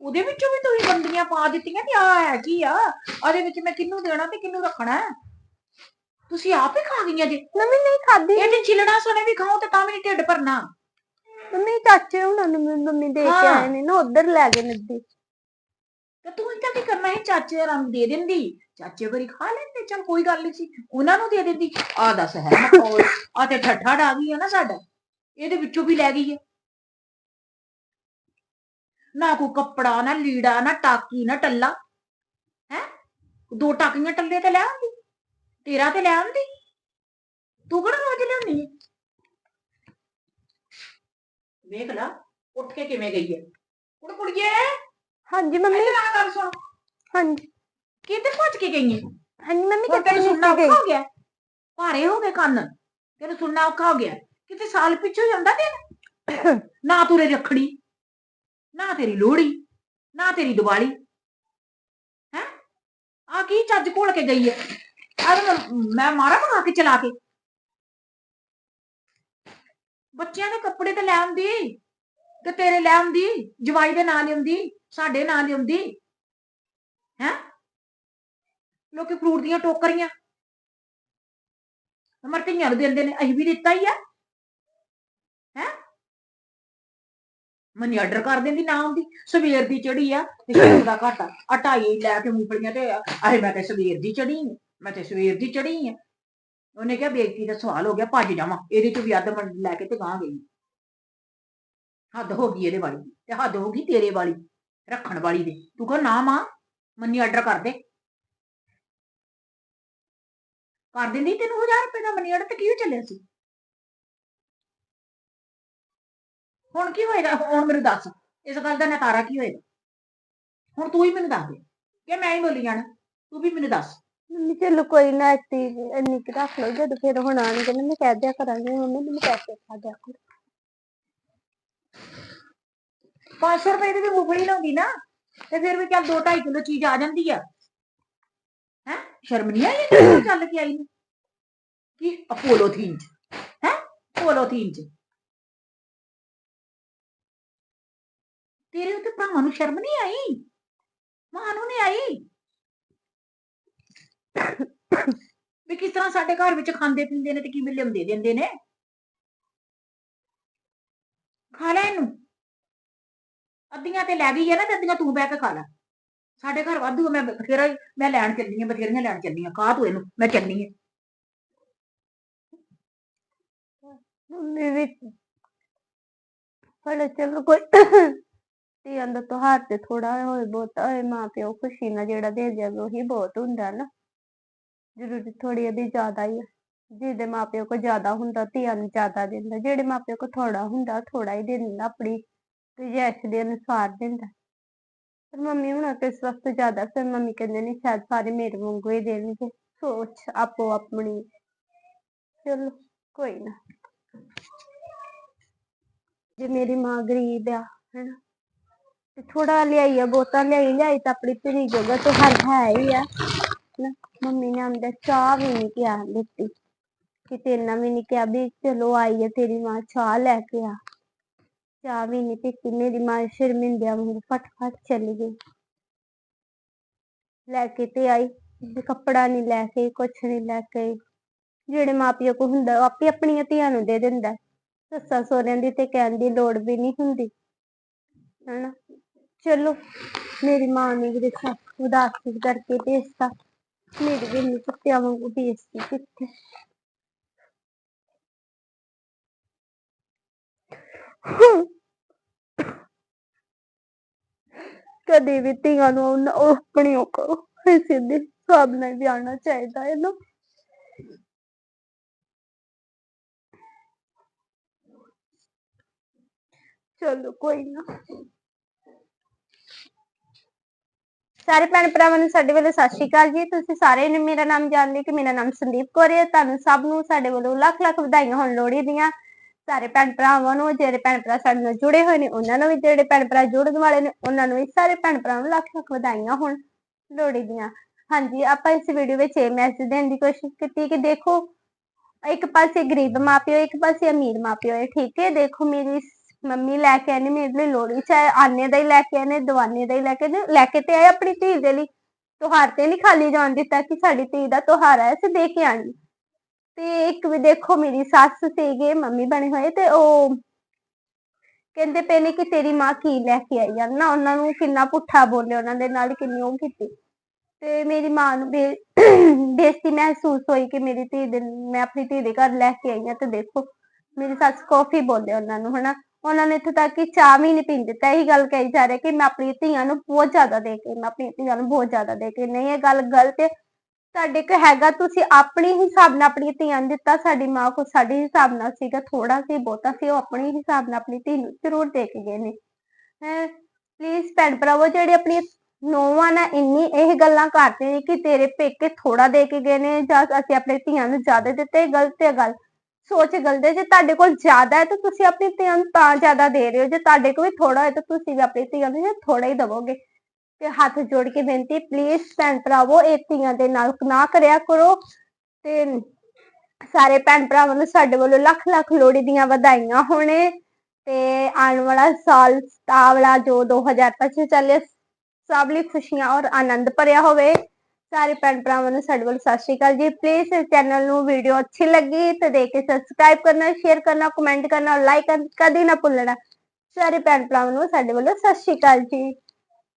ਉਹਦੇ ਵਿੱਚੋਂ ਵੀ ਤੁਸੀਂ ਬੰਦੀਆਂ ਪਾ ਦਿੱਤੀਆਂ ਤੇ ਆ ਹੈ ਕੀ ਆ ਉਹਦੇ ਵਿੱਚ ਮੈਂ ਕਿਹਨੂੰ ਦੇਣਾ ਤੇ ਕਿਹਨੂੰ ਰੱਖਣਾ ਹੈ? ਤੁਸੀਂ ਆਪ ਹੀ ਖਾ ਗਈਆਂ ਜੀ। ਮੰਮੀ ਨਹੀਂ ਖਾਧੀ। ਇਹ ਤੇ ਛਿਲਣਾ ਸੋਨੇ ਵੀ ਖਾਓ ਤੇ ਤਾਂ ਵੀ ਨੀ ਢਿੱਡ ਭਰਨਾ। ਮੰਮੀ ਚਾਚੇ ਉਹਨਾਂ ਨੂੰ ਮੇਰੀ ਮੰਮੀ ਦੇ ਕੇ ਹਾਂ। ਆਏ ਨੇ ਨਾ ਉਧਰ ਲੈ ਗਏ ਨੱਦੀ ਤੇ ਤੂੰ ਇੱਦਾਂ ਕੀ ਕਰਨਾ ਹੈ ਚਾਚੇ ਰਾਂ ਨੂੰ ਦੇ ਦਿੰਦੀ। ਚਾਚੇ ਵਰੀ ਖਾ ਲੈਂਦੇ ਚਲ ਕੋਈ ਗੱਲ ਨਹੀਂ ਸੀ। ਉਹਨਾਂ ਨੂੰ ਦੇ ਦਿੰਦੀ। ਆ ਦੱਸ ਹੈ ਮਖੌਲ ਆ ਤੇ ਠੱਠਾ ਡਾ ਗਈ ਹੈ ਨਾ ਸਾਡਾ। ਇਹਦੇ ਵਿੱਚੋਂ ਵੀ ਲੈ ਗਈ ਹੈ। ਨਾ ਕੋਈ ਕੱਪੜਾ ਨਾ ਲੀੜਾ ਨਾ ਟਾਕੀ ਨਾ ਟੱਲਾ। ਹੈ? ਦੋ ਟਾਕੀਆਂ ਟੱਲੇ ਤੇ ਲੈ ਆਉਂਦੀ। ਤੇਰਾ ਤੇ ਲੈ ਆਉਂਦੀ। ਤੂੰ ਕਿਹੜਾ ਰੋਜ਼ ਲਿਆਉਂਦੀ ਹੈ ਵੇਖ ਲਾ ਉੱਠ ਕੇ ਕਿਵੇਂ ਗਈ ਹੈ ਕੁੜ ਕੁੜੀਏ ਹਾਂਜੀ ਮੰਮੀ। ਇੱਧਰ ਆ ਗੱਲ ਸੁਣ। ਹਾਂਜੀ। ਕਿੱਧਰ ਭੱਜ ਕੇ ਗਈ ਹੈ ਹਾਂਜੀ ਮੰਮੀ ਕਿੱਥੇ ਸੁਣਨਾ ਔਖਾ ਹੋ ਗਿਆ? ਭਾਰੇ ਹੋ ਗਏ ਕੰਨ। ਤੈਨੂੰ ਸੁਣਨਾ ਔਖਾ ਹੋ ਗਿਆ? ਕਿਤੇ ਸਾਲ ਪਿੱਛੋਂ ਜਾਂਦਾ ਦਿਨ ਨਾ ਤੁਰੇ ਰੱਖੜੀ ਨਾ ਤੇਰੀ ਲੋਹੜੀ ਨਾ ਤੇਰੀ ਦੀਵਾਲੀ। ਹੈ? ਆ ਕੀ ਚੱਜ ਘੋਲ ਕੇ ਗਈ ਹੈ ਆ ਮੈਂ ਮਾਰਾ ਬਣਾ ਕੇ ਚਲਾ ਕੇ। ਬੱਚਿਆਂ ਦੇ ਕੱਪੜੇ ਤੇ ਲੈ ਆਉਂਦੀ ਤੇ ਤੇਰੇ ਲੈ ਆਉਂਦੀ ਜਵਾਈ ਦੇ ਨਾਂ ਲਿਆਉਂਦੀ ਸਾਡੇ ਨਾਂ ਲਿਆਉਂਦੀ। ਹੈ? ਲੋਕੀ ਫਰੂਟ ਦੀਆਂ ਟੋਕਰੀਆਂ। ਮਰ ਧੀਆਂ ਨੂੰ ਦਿੰਦੇ ਨੇ ਅਸੀਂ ਵੀ ਦਿੱਤਾ ਹੀ ਆ। ਹੈ? ਮਨੀ ਆਰਡਰ ਕਰ ਦਿੰਦੀ ਨਾ ਆਉਂਦੀ। ਸਵੇਰ ਦੀ ਚੜੀ ਆ ਤੇ ਸ਼ੇਰ ਦਾ ਘਾਟਾ। ਆ ਲੈ ਕੇ ਮੂੰਗਫਲੀਆਂ ਤੇ ਆਏ ਮੈਂ ਕਿਹਾ ਸਵੇਰ ਦੀ ਚੜੀ ਆਂ, ਮੈਂ ਤੇ ਸਵੇਰ ਦੀ ਚੜੀ ਆ। ਉਹਨੇ ਕਿਹਾ, ਬੇਇੱਜ਼ਤੀ ਦਾ ਸਵਾਲ ਹੋ ਗਿਆ, ਭੱਜ ਜਾਵਾਂ। ਇਹਦੇ ਚ ਵੀ ਅੱਧ ਮੰਡ ਲੈ ਕੇ ਤੇ ਗਾਂ ਗਈ। ਹੱਦ ਹੋ ਗਈ ਇਹਦੇ ਵਾਲੀ ਤੇ ਹੱਦ ਹੋ ਗਈ ਤੇਰੇ ਵਾਲੀ, ਰੱਖਣ ਵਾਲੀ ਦੇ। ਤੂੰ ਕਹ, ਨਾ ਮਾਂ, ਮੰਨੀ ਆਰਡਰ ਕਰ ਦੇ। ਕਰ ਦਿੰਦੀ ਤੈਨੂੰ 1000 ਰੁਪਏ ਦਾ ਮਨੀ ਆਰਡਰ ਤੇ ਕੀ ਚੱਲਿਆ ਸੀ? ਹੁਣ ਕੀ ਹੋਏਗਾ? ਹੁਣ ਮੈਨੂੰ ਦੱਸ। ਇਸ ਗੱਲ ਦਾ ਨਤਾਰਾ ਕੀ ਹੋਏਗਾ? ਹੁਣ ਤੂੰ ਹੀ ਮੈਨੂੰ ਦੱਸ ਦੇ। ਕਿ ਮੈਂ ਹੀ ਬੋਲੀ ਜਾਣਾ। ਤੂੰ ਵੀ ਮੈਨੂੰ ਦੱਸ। ਮੰਮੀ ਚਲੋ ਕੋਈ ਨਾ ਇੱਥੇ ਇੰਨੀ ਕੁ ਰੱਖ ਲਓ, ਜਦੋਂ ਫਿਰ ਹੁਣ ਆਣਗੇ ਨਾ, ਮੈਂ ਕਹਿ ਦਿਆ ਕਰਾਂਗੀ, ਮੰਮੀ ਮੈਨੂੰ ਪੈਸੇ ਪਾ ਦਿਆ ਕਰੋ। 500 ਰੁਪਏ ਦੀ ਵੀ ਮੂੰਗਫਲੀ ਲਾਉਂਦੀ ਨਾ, ਤੇ ਫਿਰ ਵੀ ਚੱਲ 2.5 ਕਿਲੋ ਚੀਜ਼ ਆ ਜਾਂਦੀ ਆ। ਹੈ? ਸ਼ਰਮ ਨਹੀਂ ਆਈ ਇਹਨੂੰ ਚੱਲ ਕੇ ਆਈ ਨੂੰ? ਕੀ? ਅਪੋਲੋ ਥੀਮ ਚ। ਹੈ? ਅਪੋਲੋ ਥੀਮ ਚ। ਤੇਰੇ ਉੱਤੇ ਭਰਾਵਾਂ ਨੂੰ ਸ਼ਰਮ ਨਹੀਂ ਆਈ? ਮਾਂ ਨੂੰ ਨਹੀਂ ਆਈ? ਵੀ ਕਿਸ ਤਰ੍ਹਾਂ ਸਾਡੇ ਘਰ ਵਿੱਚ ਖਾਂਦੇ ਪੀਂਦੇ ਨੇ ਤੇ ਕਿਵੇਂ ਲਿਆਉਂਦੇ ਦਿੰਦੇ ਨੇ? ਖਾ ਲੈ ਇਹਨੂੰ। ਅੱਧੀਆਂ ਤੇ ਲੈ ਗਈ ਹੈ ਨਾ ਤੇ ਅੱਧੀਆਂ ਤੂੰ ਬਹਿ ਕੇ ਖਾ ਲੈ। ਸਾਡੇ ਘਰ ਵਾਧੂ ਮੈਂ ਬਥੇਰਾ ਮੈਂ ਲੈਣ ਚੱਲੀ ਆ, ਬਥੇਰੀਆਂ ਲੈਣ ਚੱਲੀ ਆ। ਕਾਹ ਤੂੰ ਇਹਨੂੰ, ਮੈਂ ਚੱਲੀ ਆ। ਮੰਮੀ ਵੀ ਪਰ ਚਲੋ ਕੋਈ ਧੀਆਂ ਦਾ ਤਿਉਹਾਰ ਤੇ ਥੋੜਾ ਹੋਏ ਬਹੁਤਾ ਹੋਏ, ਮਾਂ ਪਿਓ ਖੁਸ਼ੀ ਨਾਲ ਜਿਹੜਾ ਦੇ ਜਾਵੇ, ਉਹੀ ਬਹੁਤ ਹੁੰਦਾ ਨਾ। ਜ਼ਰੂਰੀ ਥੋੜੀ ਇਹਦੀ ਜ਼ਿਆਦਾ ਹੀ ਆ, ਜਿਹਦੇ ਮਾਂ ਪਿਓ ਕੋ ਜ਼ਿਆਦਾ ਹੁੰਦਾ, ਧੀਆਂ ਨੂੰ ਜ਼ਿਆਦਾ ਦਿੰਦਾ, ਜਿਹੜੇ ਮਾਂ ਪਿਓ ਕੋ ਥੋੜਾ ਹੁੰਦਾ ਥੋੜਾ ਹੀ ਦਿੰਦਾ, ਆਪਣੀ ਗੁੰਜਾਇਸ਼ ਦੇ ਅਨੁਸਾਰ ਦਿੰਦਾ। ਪਰ ਮੰਮੀ ਹੁਣ ਇਸ ਵਕਤ ਜ਼ਿਆਦਾ, ਫਿਰ ਮੰਮੀ ਕਹਿੰਦੇ ਨੇ ਸ਼ਾਇਦ ਸਾਰੇ ਮੇਰੇ ਵਾਂਗੂ ਹੀ ਦੇਣਗੇ, ਸੋਚ ਆਪੋ ਆਪਣੀ ਚਲੋ, ਕੋਈ ਨਾ। ਜੇ ਮੇਰੀ ਮਾਂ ਗਰੀਬ ਆ, ਹਨਾ, ਤੇ ਥੋੜਾ ਲਿਆਈ ਆ ਬਹੁਤਾ ਲਿਆਈ ਲਿਆਈ ਤਾਂ ਆਪਣੀ ਧੀ ਜਗ੍ਹਾ ਤੇ ਹਰ ਹੈ ਹੀ ਆ। ਨਾ ਮੰਮੀ ਨੇ ਆਂਦਾ ਚਾਹ ਵੀ ਨਹੀਂ ਕਿਹਾ ਦਿੱਤੀ। ਕਿਤੇ ਇੰਨਾ ਵੀ ਨਹੀਂ ਕਿਹਾ ਵੀ ਚਲੋ ਆਈ ਹੈ ਤੇਰੀ ਮਾਂ, ਚਾਹ ਲੈ ਕੇ ਆ। ਚਾਹ ਵੀ ਨਹੀਂ ਪੀਤੀ, ਮੇਰੀ ਮਾਂ ਸ਼ਰਮਿੰਦਿਆਂ ਵਾਂਗੂ ਫਟਫਟ ਚਲੀ ਗਈ। ਲੈ ਕੇ ਤੇ ਆਈ, ਵੀ ਕੱਪੜਾ ਨਹੀਂ ਲੈ ਕੇ, ਕੁਛ ਨਹੀਂ ਲੈ ਕੇ। ਆਈ। ਜਿਹੜੇ ਮਾਪਿਓ ਕੋ ਹੁੰਦਾ, ਉਹ ਆਪੇ ਆਪਣੀਆਂ ਧੀਆਂ ਨੂੰ ਦੇ ਦਿੰਦਾ। ਸੱਸਾਂ ਸੋਹਰਿਆਂ ਦੀ ਤੇ ਕਹਿਣ ਦੀ ਲੋੜ ਵੀ ਨਹੀਂ ਹੁੰਦੀ। ਹਨਾ? ਚਲੋ, ਮੇਰੀ ਮਾਂ ਨੇ ਵੀ ਦੇਖਾ, ਉਦਾਸ ਕਰਕੇ ਭੇਜਤਾ। ਮੇਰੀ ਵੀ ਨਹੀਂ ਕੁੱਤਿਆਂ ਵਾਂਗੂ ਬੇਇੱਜ਼ਤੀ ਕਿੱਥੇ ਕਦੇ ਵੀ ਧੀਆਂ ਨੂੰ ਉਹ ਆਪਣੀ ਉਹ ਕਰੋ ਇਸੇ ਦੇ ਹਿਸਾਬ ਨਾਲ ਵੀ ਆਉਣਾ ਚਾਹੀਦਾ ਹੈ ਨਾ ਚਲੋ ਕੋਈ ਨਾ ਸਾਰੇ ਭੈਣ ਭਰਾਵਾਂ ਨੂੰ ਸਾਡੇ ਵੱਲੋਂ ਸਤਿ ਸ਼੍ਰੀ ਅਕਾਲ ਜੀ। ਤੁਸੀਂ ਸਾਰੇ ਨੇ ਮੇਰਾ ਨਾਮ ਜਾਣਦੇ ਕਿ ਮੇਰਾ ਨਾਮ ਸੰਦੀਪ ਕੌਰ ਹੈ। ਤੁਹਾਨੂੰ ਸਭ ਨੂੰ ਸਾਡੇ ਵੱਲੋਂ ਲੱਖ ਲੱਖ ਵਧਾਈਆਂ ਹੋਣ ਲੋਹੜੀ ਦੀਆਂ। ਸਾਰੇ ਭੈਣ ਭਰਾਵਾਂ ਨੂੰ, ਜਿਹੜੇ ਭੈਣ ਭਰਾ ਸਾਡੇ ਨਾਲ ਜੁੜੇ ਹੋਏ ਨੇ, ਉਹਨਾਂ ਨੂੰ ਵੀ, ਜਿਹੜੇ ਭੈਣ ਭਰਾ ਜੁੜਨ ਵਾਲੇ ਨੇ, ਉਹਨਾਂ ਨੂੰ ਵੀ ਸਾਰੇ ਭੈਣ ਭਰਾਵਾਂ ਨੂੰ ਲੱਖ ਲੱਖ ਵਧਾਈਆਂ ਹੋਣ ਲੋਹੜੀ ਦੀਆਂ। ਹਾਂਜੀ, ਆਪਾਂ ਇਸ ਵੀਡੀਓ ਵਿੱਚ ਇਹ ਮੈਸੇਜ ਦੇਣ ਦੀ ਕੋਸ਼ਿਸ਼ ਕੀਤੀ ਕਿ ਦੇਖੋ, ਇੱਕ ਪਾਸੇ ਗਰੀਬ ਮਾਪਿਓ ਇੱਕ ਪਾਸੇ ਅਮੀਰ ਮਾਪਿਓ ਹੈ। ਠੀਕ ਹੈ, ਦੇਖੋ ਮੇਰੀ ਮੰਮੀ ਲੈ ਕੇ ਆਏ ਨੇ ਮੇਰੇ ਲਈ ਲੋਹੜੀ, ਚਾਹੇ ਆਨੇ ਦਾ ਹੀ ਲੈ ਕੇ ਆਏ ਨੇ, ਦਵਾਨੇ ਦਾ ਹੀ ਲੈ ਕੇ ਆਏ ਲੈ ਕੇ ਤੇ ਆਏ ਆਪਣੀ ਧੀ ਦੇ ਲਈ। ਤਿਉਹਾਰ ਤੇ ਨਹੀਂ ਖਾਲੀ ਜਾਣ ਦਿੱਤਾ ਕਿ ਸਾਡੀ ਧੀ ਦਾ ਤਿਉਹਾਰ ਹੈ ਅਸੀਂ ਦੇ ਕੇ ਆਣੀ ਤੇ ਇੱਕ ਵੀ ਦੇਖੋ ਮੇਰੀ ਸੱਸ ਸੀਗੇ, ਮੰਮੀ ਬਣੇ ਹੋਏ ਤੇ ਉਹ ਕਹਿੰਦੇ ਪਏ ਨੇ ਕਿ ਤੇਰੀ ਮਾਂ ਕੀ ਲੈ ਕੇ ਆਈ ਆ? ਨਾ ਉਹਨਾਂ ਨੂੰ ਕਿੰਨਾ ਪੁੱਠਾ ਬੋਲੇ ਉਹਨਾਂ ਦੇ ਨਾਲ ਕਿੰਨੀ ਉਹ ਕੀਤੀ। ਤੇ ਮੇਰੀ ਮਾਂ ਨੂੰ ਬੇ, ਬੇਇੱਜ਼ਤੀ ਮਹਿਸੂਸ ਹੋਈ ਕਿ ਮੇਰੀ ਧੀ ਦੇ, ਮੈਂ ਆਪਣੀ ਧੀ ਦੇ ਘਰ ਲੈ ਕੇ ਆਈ ਆ ਤੇ ਦੇਖੋ, ਮੇਰੀ ਸੱਸ ਕਾਫੀ ਬੋਲੇ ਉਹਨਾਂ ਨੂੰ, ਹਨਾ? ਉਹਨਾਂ ਨੇ ਇੱਥੋਂ ਤੱਕ ਕਿ ਚਾਹ ਵੀ ਨਹੀਂ ਪੀਣ ਦਿੱਤਾ। ਇਹੀ ਗੱਲ ਕਹੀ ਜਾ ਰਹੀ ਕਿ ਮੈਂ ਆਪਣੀ ਧੀਆਂ ਨੂੰ ਬਹੁਤ ਜ਼ਿਆਦਾ ਦੇ ਕੇ, ਮੈਂ ਆਪਣੀ ਧੀਆਂ ਨੂੰ ਬਹੁਤ ਜ਼ਿਆਦਾ ਦੇ ਕੇ। ਨਹੀਂ, ਇਹ ਗੱਲ ਗਲਤ ਹੈ। ਤੁਹਾਡੇ ਕੋ ਹੈਗਾ, ਤੁਸੀਂ ਆਪਣੇ ਹਿਸਾਬ ਨਾਲ ਆਪਣੀ ਧੀਆਂ ਨੂੰ ਦਿੱਤਾ। ਸਾਡੀ ਮਾਂ ਕੋ ਸਾਡੇ ਹਿਸਾਬ ਨਾਲ ਸੀਗਾ ਥੋੜਾ ਸੀ, ਬਹੁਤਾ ਸੀ, ਉਹ ਆਪਣੇ ਹਿਸਾਬ ਨਾਲ ਆਪਣੀ ਧੀ ਨੂੰ ਜ਼ਰੂਰ ਦੇ ਕੇ ਗਏ ਨੇ। ਹੈ ਪਲੀਜ਼ ਭੈਣ ਭਰਾਵੋ, ਜਿਹੜੇ ਆਪਣੀ ਨੋਵਾਂ ਨਾ ਇੰਨੀ ਇਹ ਗੱਲਾਂ ਕਰਦੇ ਨੇ ਕਿ ਤੇਰੇ ਪੇਕੇ ਥੋੜਾ ਦੇ ਕੇ ਗਏ ਨੇ ਜਾਂ ਅਸੀਂ ਆਪਣੇ ਧੀਆਂ ਨੂੰ ਜ਼ਿਆਦਾ ਦਿੱਤੇ ਗਲਤ ਹੈ ਗੱਲ। ਸੋਚ ਗਲਤ ਜੇ ਤੁਹਾਡੇ ਕੋਲ ਜ਼ਿਆਦਾ ਹੈ ਤਾਂ ਤੁਸੀਂ ਆਪਣੀ ਧੀਆਂ ਤਾਂ ਜ਼ਿਆਦਾ ਦੇ ਰਹੇ ਹੋ। ਜੇ ਤੁਹਾਡੇ ਕੋਲ ਵੀ ਥੋੜਾ ਹੈ ਤਾਂ ਤੁਸੀਂ ਵੀ ਆਪਣੀ ਧੀਆਂ ਨੂੰ ਥੋੜਾ ਹੀ ਦਵੋਗੇ। ਤੇ ਹੱਥ ਜੋੜ ਕੇ ਬੇਨਤੀ ਪਲੀਜ਼ ਭੈਣ ਭਰਾਵੋ, ਇਹ ਧੀਆਂ ਦੇ ਨਾਲ ਨਾ ਕਰਿਆ ਕਰੋ। ਤੇ ਸਾਰੇ ਭੈਣ ਭਰਾਵਾਂ ਨੂੰ ਸਾਡੇ ਵੱਲੋਂ ਲੱਖ ਲੱਖ ਲੋਹੜੀ ਦੀਆਂ ਵਧਾਈਆਂ ਹੋਣੇ। ਤੇ ਆਉਣ ਵਾਲਾ ਸਾਲ ਆ ਵਾਲਾ ਜੋ 2025 ਚੱਲੇ ਸਭ ਲਈ ਖੁਸ਼ੀਆਂ ਔਰ ਆਨੰਦ ਭਰਿਆ ਹੋਵੇ। ਸਾਰੇ ਭੈਣ ਭਰਾਵਾਂ ਨੂੰ ਸਾਡੇ ਵੱਲੋਂ ਸਤਿ ਸ਼੍ਰੀ ਅਕਾਲ ਜੀ। ਪਲੀਜ਼ ਇਸ ਚੈਨਲ ਨੂੰ ਵੀਡੀਓ ਅੱਛੀ ਲੱਗੀ ਤਾਂ ਦੇਖ ਕੇ ਸਬਸਕ੍ਰਾਈਬ ਕਰਨਾ ਸ਼ੇਅਰ ਕਰਨਾ ਕਮੈਂਟ ਕਰਨਾ ਲਾਈਕ ਕਦੀ ਨਾ ਭੁੱਲਣਾ। ਸਾਰੇ ਭੈਣ ਭਰਾਵਾਂ ਨੂੰ ਸਾਡੇ ਵੱਲੋਂ ਸਤਿ ਸ਼੍ਰੀ ਅਕਾਲ ਜੀ।